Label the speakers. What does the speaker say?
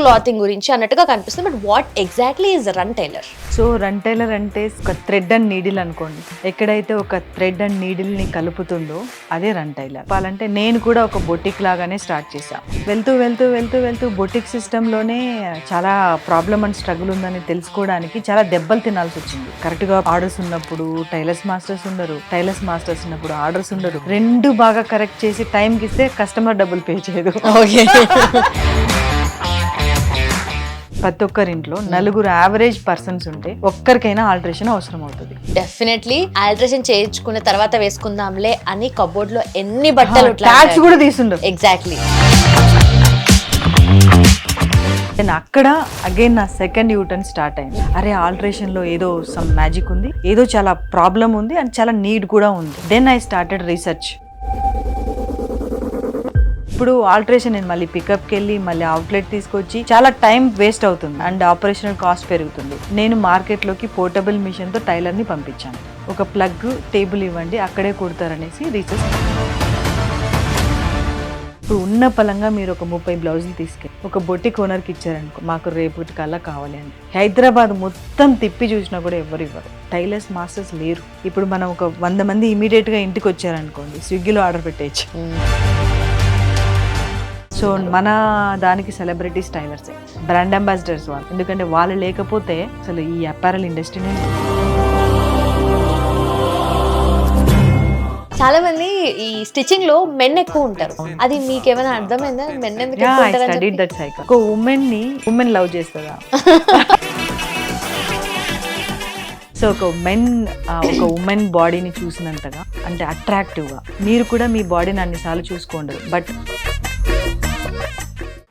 Speaker 1: Clothing గురించి అన్నట్టుగా కనిపిస్తుంది. But what exactly is run tailor
Speaker 2: so run tailor అంటే ఒక థ్రెడ్ అండ్ నీడిల్ అనుకోండి. ఎక్కడైతే ఒక థ్రెడ్ అండ్ నీడిల్ని కలుపుతుందో అదే రన్ టైలర్ చెప్పాలంటే నేను కూడా ఒక బొటిక్ లాగానే స్టార్ట్ చేశా. వెళ్తూ వెళ్తూ వెళ్తూ వెళ్తూ బొటిక్ సిస్టమ్లోనే చాలా ప్రాబ్లమ్ అండ్ స్ట్రగుల్ ఉందని తెలుసుకోవడానికి చాలా దెబ్బలు తినాల్సి వచ్చింది. కరెక్ట్గా ఆర్డర్స్ ఉన్నప్పుడు టైలర్స్ మాస్టర్స్ ఉండరు టైలర్స్ మాస్టర్స్ ఉన్నప్పుడు ఆర్డర్స్ ఉండరు. రెండు బాగా కరెక్ట్ చేసి టైంకి ఇస్తే కస్టమర్ డబ్బులు పే చేయదు.
Speaker 1: ఓకే
Speaker 2: ప్రతి ఒక్కరింట్లో నలుగురు యావరేజ్ పర్సన్స్ ఉంటే ఒక్కరికైనా ఆల్టరేషన్ అవసరం అవుతుంది.
Speaker 1: డెఫినెట్లీ ఆల్ట్రేషన్ చేయించుకున్న తర్వాత వేసుకుందాంలే అని కబోర్డ్లో ఎన్ని బట్టలు
Speaker 2: ట్యాక్స్ కూడా తీసుండరు
Speaker 1: ఎగ్జాక్ట్లీ
Speaker 2: నేను అక్కడ అగైన్ నా సెకండ్ యూటర్న్ స్టార్ట్ అయింది. అరే ఆల్టరేషన్లో ఏదో సమ్ మ్యాజిక్ ఉంది ఏదో చాలా ప్రాబ్లం ఉంది అండ్ చాలా నీడ్ కూడా ఉంది. దెన్ ఐ స్టార్టెడ్ రీసెర్చ్ ఇప్పుడు ఆల్టరేషన్ నేను మళ్ళీ పికప్కి వెళ్ళి మళ్ళీ అవుట్లెట్ తీసుకొచ్చి చాలా టైం వేస్ట్ అవుతుంది అండ్ ఆపరేషనల్ కాస్ట్ పెరుగుతుంది. నేను మార్కెట్లోకి పోర్టబుల్ మిషన్తో టైలర్ని పంపించాను. ఒక ప్లగ్ టేబుల్ ఇవ్వండి అక్కడే కుడతారనేసి రీసెర్చ్ ఇప్పుడు ఉన్న పలంగా మీరు ఒక ముప్పై బ్లౌజులు తీసుకెళ్ళి ఒక బొట్టి కోనర్కి ఇచ్చారనుకో మాకు రేపటి కల్లా కావాలి అని. హైదరాబాద్ మొత్తం తిప్పి చూసినా కూడా ఎవరు ఇవ్వరు. టైలర్స్ మాస్టర్స్ లేరు. ఇప్పుడు మనం ఒక వంద మంది ఇమీడియట్గా ఇంటికి వచ్చారనుకోండి స్విగ్గీలో ఆర్డర్ పెట్టేయచ్చు. Hmm. సో మన దానికి సెలబ్రిటీస్ టైలర్సే బ్రాండ్ అంబాసిడర్స్ వాళ్ళు. ఎందుకంటే వాళ్ళు లేకపోతే అసలు ఈ అపారల్ ఇండస్ట్రీనే.
Speaker 1: చాలా మంది ఈ స్టిచ్చింగ్లో మెన్ ఎక్కువ ఉంటారు. అది మీకు ఏమైనా అర్థమైందా? మెన్ ఎందుకు ఎక్కువ ఉంటారని?
Speaker 2: దట్ సైకిల్ ఒక ఉమెన్ని ఉమెన్ లవ్ చేస్తుందా? సో ఒక ఉమెన్ ఒక ఉమెన్ బాడీని చూసినంతగా అంటే అట్రాక్టివ్గా. మీరు కూడా మీ బాడీని అన్నిసార్లు చూసుకోండి. But